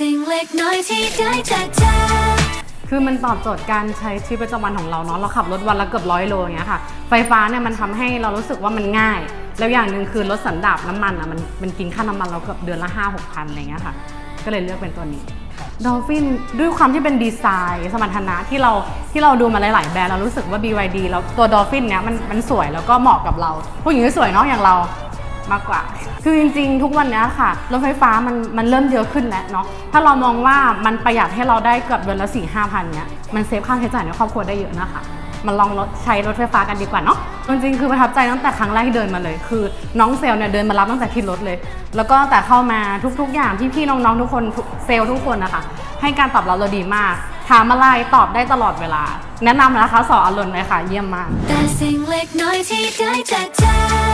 สิ่งเล็กน้อยที่ได้จากเธอ คือมันตอบโจทย์การใช้ชีวิตประจำวันของเราเนาะเราขับรถวันละเกือบร้อยโลอย่างเงี้ยค่ะ ไฟฟ้าเนี่ยมันทำให้เรารู้สึกว่ามันง่าย แล้วอย่างหนึ่งคือรถสันดาปน้ำมันอะมันมันกินค่าน้ำมันเราเกือบเดือนละ 5 6พันอะไรเงี้ยค่ะ ก็เลยเลือกเป็นตัวนี้ดอลฟินด้วยความที่เป็นดีไซน์สมรรถนะที่เราที่เราดูมาหลาย ๆ แบรนด์เรารู้สึกว่า BYD แล้วตัวดอลฟินเนี้ยมันมันสวยแล้วก็เหมาะกับเรา ผู้หญิงที่สวยเนาะอย่างเรา มากกว่า คือจริงๆ ทุกวันนี้ค่ะรถไฟฟ้ามันมันเริ่มเยอะขึ้นแล้วเนาะถ้าเรามองว่ามันประหยัดให้เราได้เกือบเดือนละ4ี่ห้าพันเนี้ยมันเซฟค่าใช้จ่ายในครอบครัวได้เยอะนะคะมันลองรถใช้รถไฟฟ้ากันดีกว่าเนาะจริงๆคือประทับใจตั้งแต่ครั้งแรกที่เดินมาเลย คือน้องเซลล์เนี่ยเดินมารับตั้งแต่ที่รถเลย แล้วก็แต่เข้ามาทุกๆ อย่างพี่ๆน้องๆทุกคนเซลล์ทุกคนนะคะให้การตอบรับเราดีมาก ถามอะไรตอบได้ตลอดเวลา แนะนำนะคะสออรุณเลยค่ะ เยี่ยมมากแต่สิ่งเล็กน้อยที่ได้จากเธอ